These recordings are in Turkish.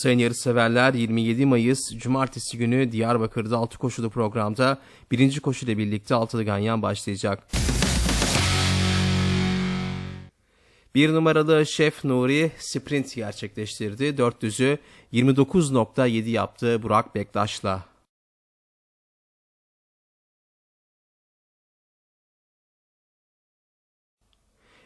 Sayın yarışseverler 27 Mayıs Cumartesi günü Diyarbakır'da 6 koşulu programda birinci koşu ile birlikte altılı ganyan başlayacak. Bir numaralı Şef Nuri sprint gerçekleştirdi. 400'ü 29.7 yaptı Burak Bektaş'la.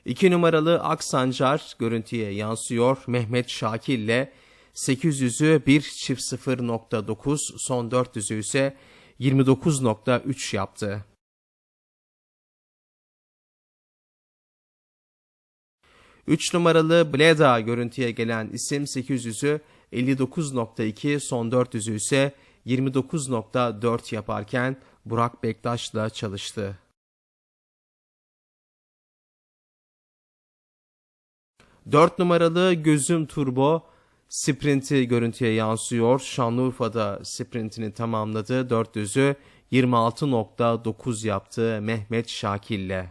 İki numaralı Aksancar görüntüye yansıyor. Mehmet Şakir ile 800'ü 1 çift 0.9 son 400'ü ise 29.3 yaptı. Üç numaralı Bleda görüntüye gelen isim 800'ü 59.2 son 400'ü ise 29.4 yaparken Burak Bektaş'la çalıştı. 4 numaralı Gözüm Turbo sprinti görüntüye yansıyor. Şanlıurfa'da sprintini tamamladı. 400'ü 26.9 yaptı Mehmet Şakil'le.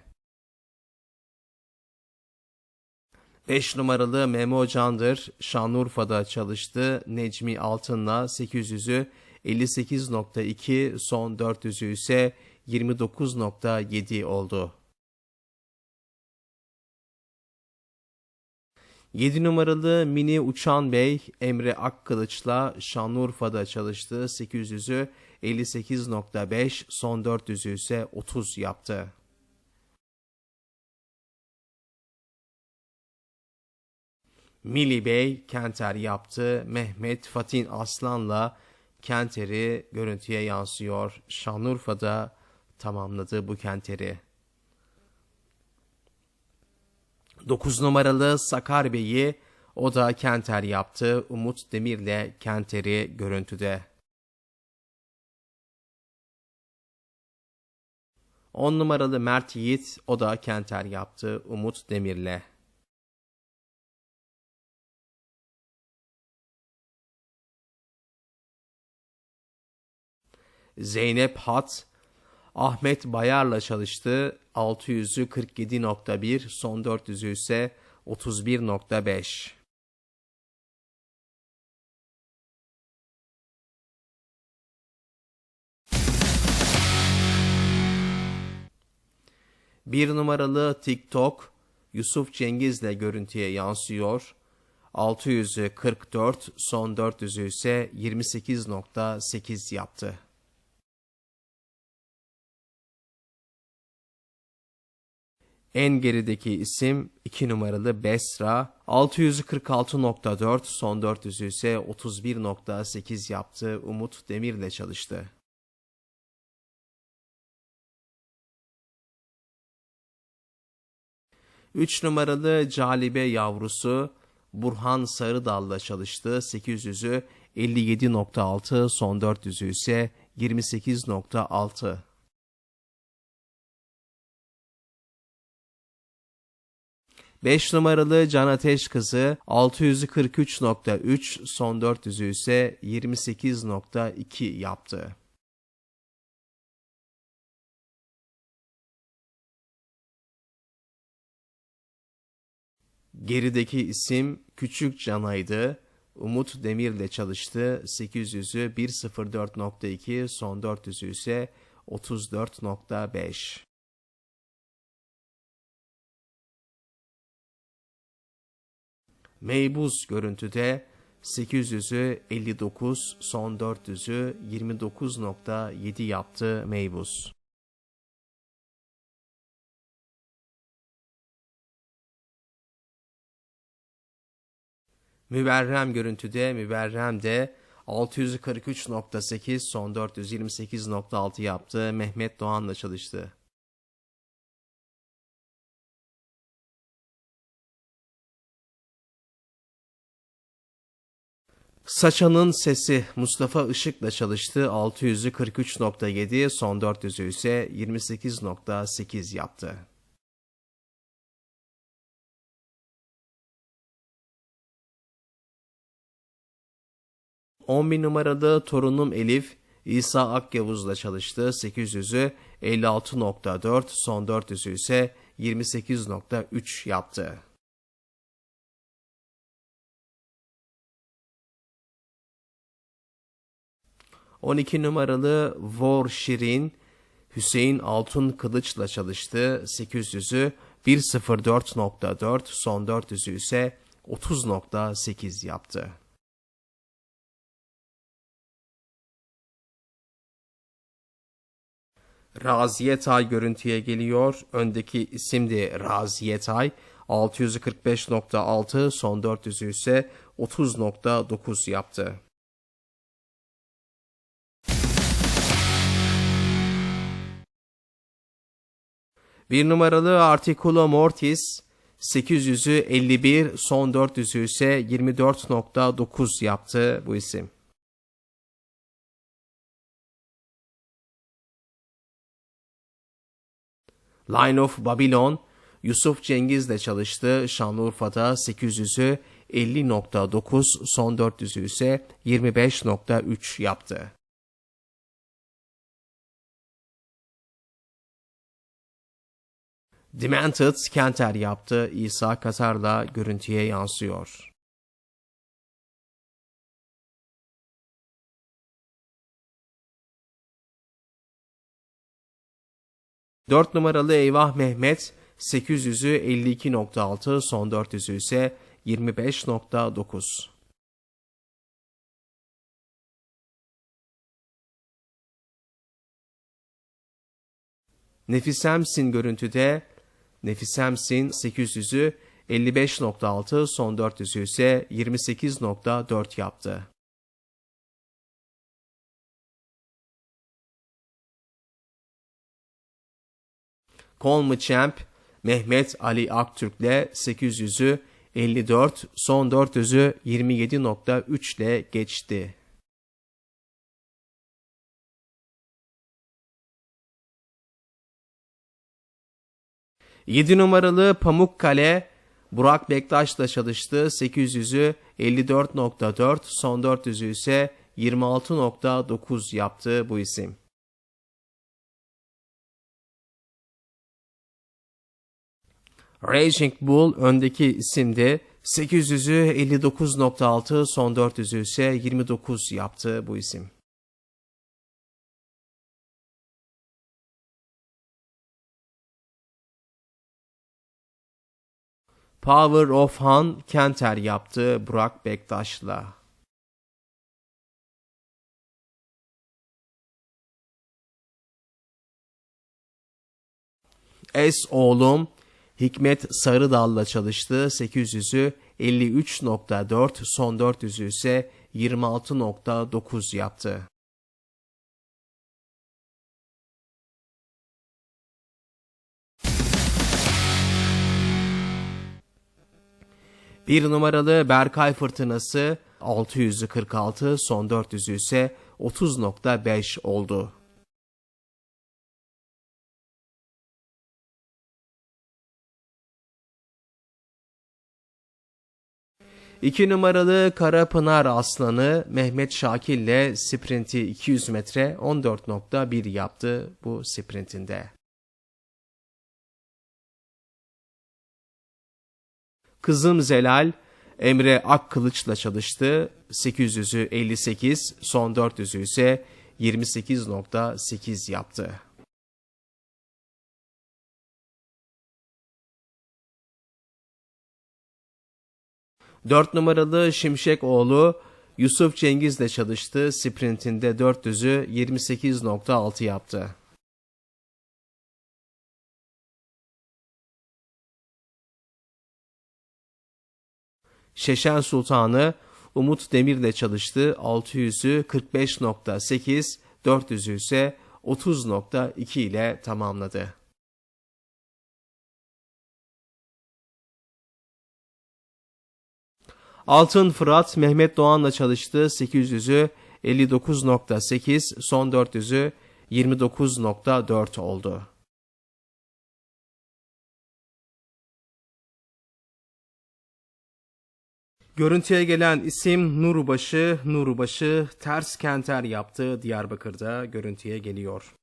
5 numaralı Memo Candır Şanlıurfa'da çalıştı. Necmi Altın'la 800'ü 58.2 son 400'ü ise 29.7 oldu. 7 numaralı Mini Uçan Bey Emre Akkılıç'la Şanlıurfa'da çalıştı. 800'ü 58.5 son 400'ü ise 30 yaptı. Mili Bey Kenter yaptı. Mehmet Fatin Aslan'la Kenter'i görüntüye yansıyor. Şanlıurfa'da tamamladı bu Kenter'i. 9 numaralı Sakar Bey'i o da Kenter yaptı. Umut Demir'le Kenter'i görüntüde. 10 numaralı Mert Yiğit o da Kenter yaptı. Umut Demir'le. Zeynep Hat Ahmet Bayar'la çalıştı. 600'ü 47.1, son 400'ü ise 31.5. Bir numaralı TikTok Yusuf Cengiz'le görüntüye yansıyor. 600'ü 44, son 400'ü ise 28.8 yaptı. En gerideki isim 2 numaralı Besra. 646.4 son 400'ü ise 31.8 yaptı. Umut Demir'le çalıştı. Üç numaralı Calibe yavrusu Burhan Sarıdal'la çalıştı. 800'ü 57.6 son 400'ü ise 28.6. 5 numaralı Can Ateş kızı 643.3 son 400'ü ise 28.2 yaptı. Gerideki isim Küçük Canay'dı. Umut Demir'le çalıştı. 800'ü 104.2 son 400'ü ise 34.5. Meybuz görüntüde 800'ü 59, son 400'ü 29.7 yaptı Meybuz. Müberrem görüntüde Müberrem de 643.8 son 428.6 yaptı. Mehmet Doğan'la çalıştı. 'Saçanın sesi Mustafa Işık'la çalıştı. 600'ü 43.7, son 400'ü ise 28.8 yaptı. On bin numaralı torunum Elif İsa Akyavuz'la çalıştı. 800'ü 56.4, son 400'ü ise 28.3 yaptı. 12 numaralı Vor Şirin Hüseyin Altun Kılıç'la çalıştı. 800'ü 1.04.4 son 400'ü ise 30.8 yaptı. Raziyetay görüntüye geliyor. Öndeki isim de Raziyetay. 645.6 son 400'ü ise 30.9 yaptı. Bir numaralı Articulo Mortis 800'ü 51 son 400'ü ise 24.9 yaptı bu isim. Line of Babylon Yusuf Cengiz'le çalıştı. Şanlıurfa'da 800'ü 50.9 son 400'ü ise 25.3 yaptı. Demented Kenter yaptı. İsa Katar'la görüntüye yansıyor. Dört numaralı Eyvah Mehmet 800'ü 52.6 son 400'ü ise 25.9. Nefisemsin görüntüde Nefisemsin 800'ü 55.6 son 400'ü ise 28.4 yaptı. Colmy Champ Mehmet Ali Aktürk'le 800'ü 54 son 400'ü 27.3 ile geçti. Yedi numaralı Pamukkale Burak Bektaş'la çalıştı. 800'ü 54.4 son 400'ü ise 26.9 yaptı bu isim. Raging Bull öndeki isimdi. 800'ü 59.6 son 400'ü ise 29 yaptı bu isim. Power of Han Kenter yaptı Burak Bektaş'la. Es oğlum Hikmet Sarıdal'la çalıştı. 800'ü 53.4 son 400'ü ise 26.9 yaptı. Bir numaralı Berkay Fırtınası 646 son 400'ü ise 30.5 oldu. İki numaralı Karapınar Aslanı Mehmet Şakil ile sprinti 200 metre 14.1 yaptı bu sprintinde. Kızım Zelal Emre Akkılıç'la çalıştı. 800'ü 58, son 400'ü ise 28.8 yaptı. Dört numaralı Şimşekoğlu Yusuf Cengiz'le çalıştı. Sprintinde 400'ü 28.6 yaptı. Şeşen Sultanı Umut Demir'le çalıştı. 600'ü 45.8, 400'ü ise 30.2 ile tamamladı. Altın Fırat Mehmet Doğan'la çalıştı. 800'ü 59.8, son 400'ü 29.4 oldu. Görüntüye gelen isim Nurubaşı, Nurubaşı ters kenter yaptı Diyarbakır'da görüntüye geliyor.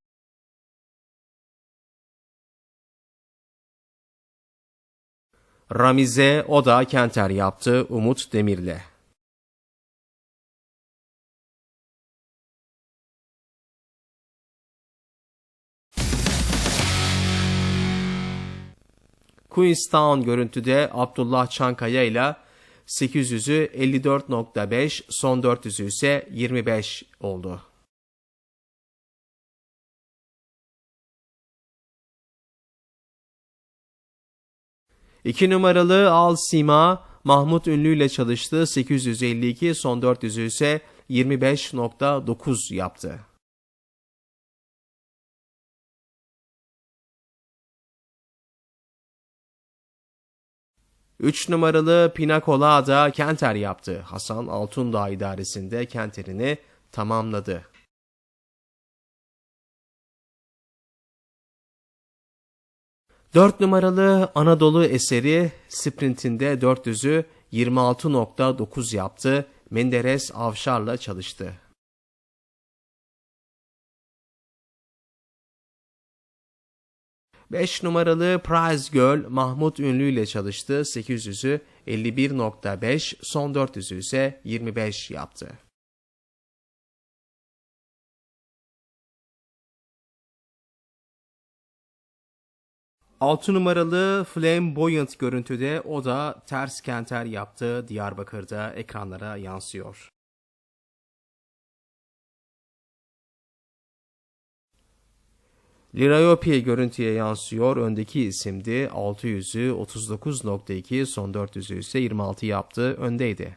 Ramize o da kenter yaptı Umut Demir'le. Queenstown görüntüde Abdullah Çankaya ile 800'ü 54.5, son 400'ü ise 25 oldu. İki numaralı Al Sima, Mahmut Ünlü ile çalıştı. 852, son 400'ü ise 25.9 yaptı. 3 numaralı Pina Colada Kenter yaptı. Hasan Altundağ idaresinde Kenter'ini tamamladı. Dört numaralı Anadolu eseri sprintinde 400'ü 26.9 yaptı. Menderes Avşar'la çalıştı. 5 numaralı Prize Girl Mahmut Ünlü ile çalıştı. 800'ü 51.5, son 400'ü ise 25 yaptı. Altı numaralı Flamboyant görüntüde o da ters kenter yaptı. Diyarbakır'da ekranlara yansıyor. Lirayopi görüntüye yansıyor. Öndeki isimdi. 600'ü 39.2, son 400'ü ise 26 yaptı. Öndeydi.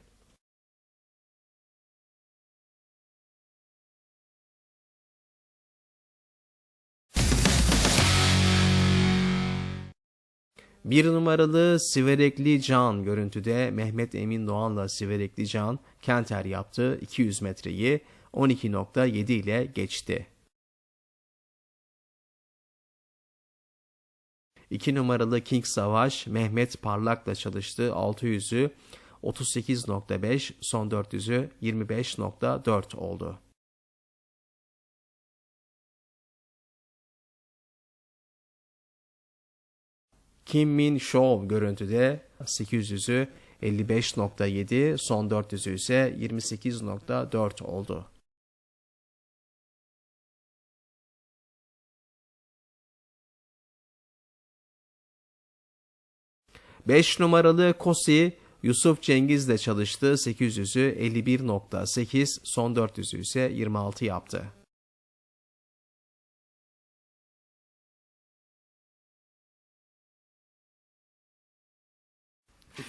Bir numaralı Siverekli Can görüntüde Mehmet Emin Doğan'la Siverekli Can Kenter yaptı. 200 metreyi 12.7 ile geçti. 2 numaralı King Savaş Mehmet Parlak'la çalıştı. 600'ü 38.5, son 400'ü 25.4 oldu. Kim Min Show görüntüde 800'ü 55.7, son 400'ü ise 28.4 oldu. 5 numaralı Kosi Yusuf Cengiz de çalıştı. 800'ü 51.8, son 400'ü ise 26 yaptı.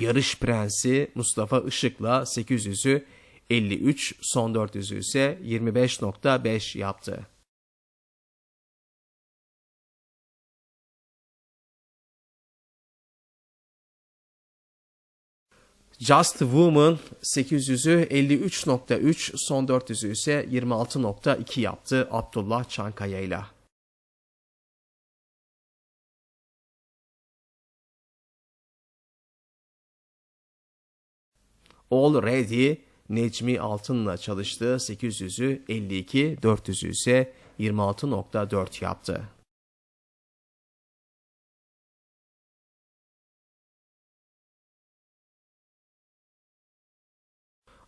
Yarış prensi Mustafa Işık'la 800'ü 53, son 400'ü ise 25.5 yaptı. Just Woman 800'ü 53.3, son 400'ü ise 26.2 yaptı Abdullah Çankaya ile. All Ready Necmi Altın'la çalıştı. 800'ü 52, 400'ü ise 26.4 yaptı.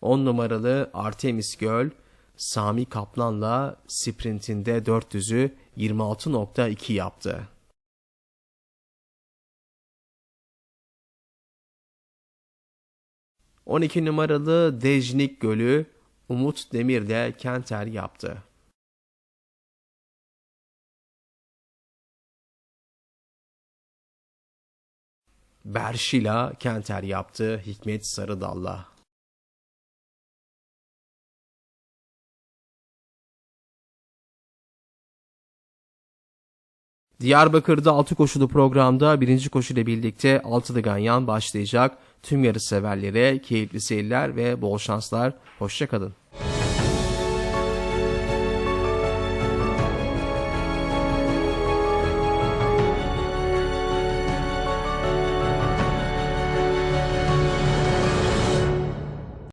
10 numaralı Artemis Göl Sami Kaplan'la sprintinde 400'ü 26.2 yaptı. On iki numaralı Dejnik Gölü Umut Demir'le Kenter yaptı. Berşila Kenter yaptı Hikmet Sarıdal'la. Diyarbakır'da altı koşulu programda birinci koşuyla birlikte altılı ganyan başlayacak. Tüm yarış severlere keyifli seyirler ve bol şanslar. Hoşçakalın.